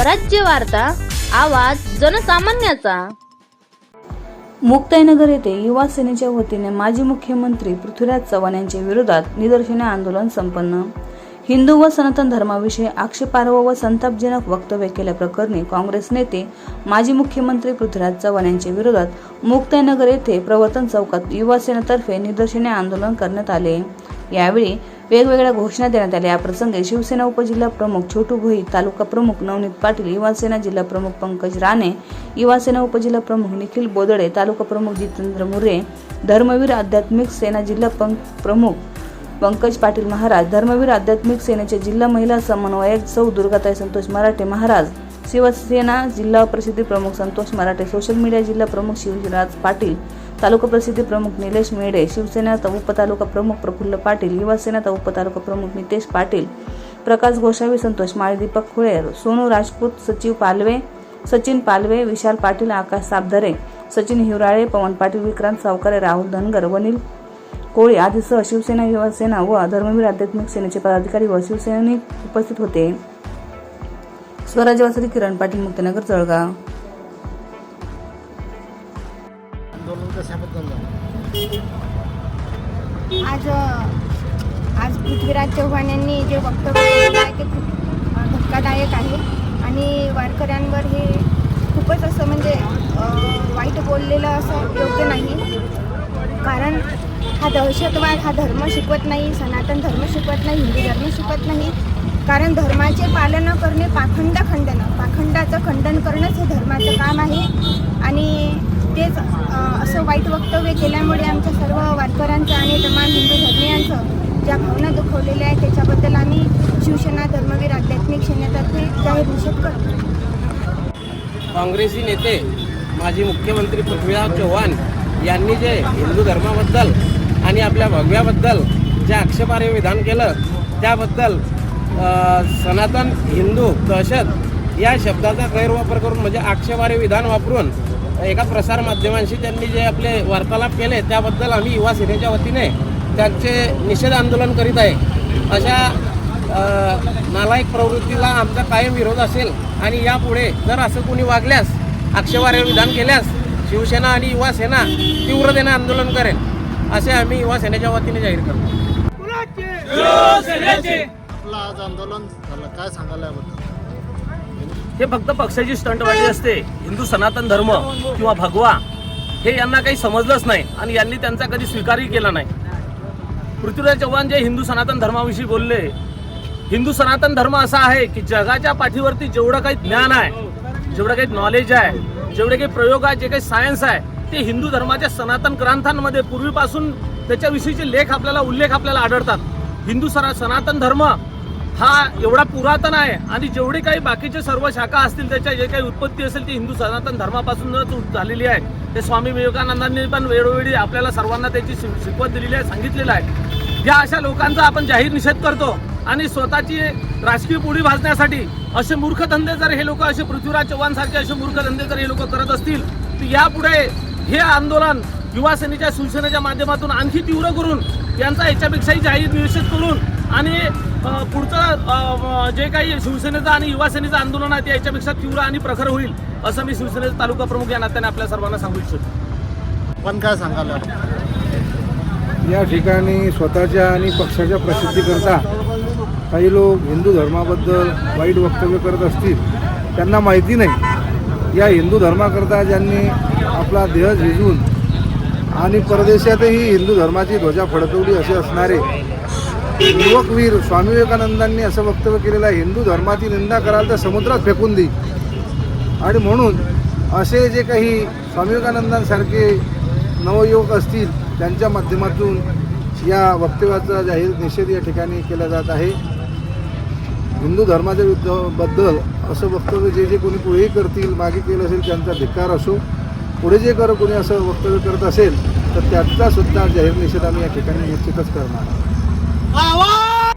स्वराज्य वार्ता आवाज जनसामान्याचा. मुक्ताईनगर येथे युवा सेनेच्या वतीने माजी मुख्यमंत्री पृथ्वीराज चव्हाण यांच्या विरोधात निदर्शने आंदोलन संपन्न. हिंदू व सनातन धर्माविषयी आक्षेपार्ह व संतापजनक वक्तव्य केल्याप्रकरणी काँग्रेस नेते माजी मुख्यमंत्री पृथ्वीराज चव्हाण यांच्या विरोधात मुक्ताईनगर येथे प्रवर्तन चौकात युवा सेनेतर्फे निदर्शने आंदोलन करण्यात आले. यावेळी वेगवेगळ्या घोषणा देण्यात आल्या. याप्रसंगी शिवसेना उपजिल्हा प्रमुख छोटू भोई तालुका प्रमुख नवनीत पाटील युवासेना जिल्हा प्रमुख पंकज राणे युवासेना उपजिल्हा प्रमुख निखिल बोदडे तालुका प्रमुख जितेंद्र मुरे धर्मवीर आध्यात्मिक सेना जिल्हा पं- प्रमुख पंकज पाटील महाराज धर्मवीर आध्यात्मिक सेनेचे जिल्हा महिला समन्वयक सौ दुर्गाताई संतोष मराठे महाराज शिवसेना जिल्हा प्रसिद्धी प्रमुख संतोष मराठे सोशल मीडिया जिल्हा प्रमुख शिवराज पाटील तालुका प्रसिद्धी प्रमुख निलेश मेढे शिवसेना उपतालुका प्रमुख प्रफुल्ल पाटील युवासेना उपतालुका प्रमुख नितेश पाटील प्रकाश गोसावी संतोष माळे दीपक खुळे सोनू राजपूत सचिव पालवे सचिन पालवे विशाल पाटील आकाश साबधरे सचिन हिवराळे पवन पाटील विक्रांत सावकारे राहुल धनगर वनील कोळी आदीसह शिवसेना युवासेना व धर्मवीर आध्यात्मिक सेनेचे पदाधिकारी व शिवसैनिक उपस्थित होते. स्वराज्यवासी किरण पाटील मुक्तनगर जळगाव. आज आज पृथ्वीराज चव्हाण यांनी जे वक्तव्य आहे ते खूप धक्कादायक आहे. आणि वारकऱ्यांवर हे खूपच असं म्हणजे वाईट बोललेलं असं योग्य नाही. कारण हा दहशतवाद हा धर्म शिकवत नाही सनातन धर्म शिकवत नाही हिंदू धर्म शिकवत नाही. कारण धर्माचे पालन करणे पाखंड खंडन पाखंडाचं खंडन करणंच हे धर्माचं काम आहे. आणि असं वाईट वक्तव्य केल्यामुळे आमच्या सर्व वारकऱ्यांचं आणि तमाम हिंदू धर्मियांचं ज्या भावना दुखवलेल्या आहेत त्याच्याबद्दल आम्ही शिवसेना धर्मवीर आध्यात्मिक सेनेतर्फे जाहीर निषेध करतो. काँग्रेसी नेते माजी मुख्यमंत्री पृथ्वीराज चव्हाण यांनी जे हिंदू धर्माबद्दल आणि आपल्या भगव्याबद्दल जे आक्षेपार्ह विधान केलं त्याबद्दल सनातन हिंदू दहशत या शब्दाचा गैरवापर करून म्हणजे आक्षेपार्ह विधान वापरून एका प्रसार माध्यमांशी त्यांनी जे आपले वार्तालाप केले त्याबद्दल आम्ही युवा सेनेच्या वतीने त्यांचे निषेध आंदोलन करीत आहे. अशा अ, नालायक प्रवृत्तीला आमचा कायम विरोध असेल आणि यापुढे जर असं कोणी वागल्यास आक्षेपार्ह विधान केल्यास शिवसेना आणि युवा सेना तीव्रतेने आंदोलन करेल असे आम्ही युवा सेनेच्या वतीने जाहीर करतो. आपलं आज आंदोलन झालं. काय सांगायला याबद्दल? हे फक्त पक्षाची स्टंटवाडी असते. हिंदू सनातन धर्म किंवा भगवा हे यांना काही समजलंच नाही आणि यांनी त्यांचा कधी स्वीकारही केला नाही. पृथ्वीराज चव्हाण जे हिंदू सनातन धर्माविषयी बोलले हिंदू सनातन धर्म असा आहे की जगाच्या पाठीवरती जेवढं काही ज्ञान आहे जेवढं काही नॉलेज आहे जेवढे काही प्रयोग आहे जे काही सायन्स आहे ते हिंदू धर्माच्या सनातन ग्रंथांमध्ये पूर्वीपासून त्याच्याविषयीचे लेख आपल्याला उल्लेख आपल्याला आढळतात. हिंदू सना सनातन धर्म हा एवढा पुरातन आहे आणि जेवढे काही बाकीचे सर्व शाखा असतील त्याच्या जे काही उत्पत्ती असेल ती हिंदू सनातन धर्मापासूनच झालेली आहे. ते स्वामी विवेकानंदांनी पण वेळोवेळी आपल्याला सर्वांना त्याची शिकवत दिलेली आहे सांगितलेलं आहे. या अशा लोकांचा आपण जाहीर निषेध करतो आणि स्वतःची राजकीय पुढी भाजण्यासाठी असे मूर्ख धंदे जर हे लोक असे पृथ्वीराज चव्हाण सारखे असे मूर्ख धंदे जर हे लोक करत असतील तर यापुढे हे आंदोलन युवा सेनेच्या शिवसेनेच्या माध्यमातून आणखी तीव्र करून यांचा याच्यापेक्षाही जाहीर निषेध करून आणि पुढचं जे काही शिवसेनेचं आणि युवा सेनेचं आंदोलन आहे ते याच्यापेक्षा तीव्र आणि प्रखर होईल असं मी शिवसेनेचा तालुका प्रमुख या नात्याने आपल्या सर्वांना सांगू इच्छितो. पण काय सांगायला याबद्दल या ठिकाणी स्वतःच्या आणि पक्षाच्या प्रसिद्धीकरता काही लोक हिंदू धर्माबद्दल वाईट वक्तव्य करत असतील त्यांना माहिती नाही. या हिंदू धर्माकरता ज्यांनी आपला देह झिजवून आणि परदेशातही हिंदू धर्माची ध्वजा फडकवली असे असणारे युवकवीर स्वामी विवेकानंदांनी असं वक्तव्य केलेलं आहे हिंदू धर्माची निंदा कराल तर समुद्रात फेकून देईल आणि म्हणून असे जे काही स्वामी विवेकानंदांसारखे नवयुवक असतील त्यांच्या माध्यमातून या वक्तव्याचा जाहीर निषेध या ठिकाणी केला जात आहे हिंदू धर्माच्या विरुद्धबद्दल असं वक्तव्य जे जे कोणी पुढेही करतील मागे केलं असेल त्यांचा धिक्कार असो पुढे जे कर कोणी असं वक्तव्य करत असेल तर त्याचा सुद्धा जाहीर निषेध आम्ही या ठिकाणी निश्चितच करणार आहोत. आवाज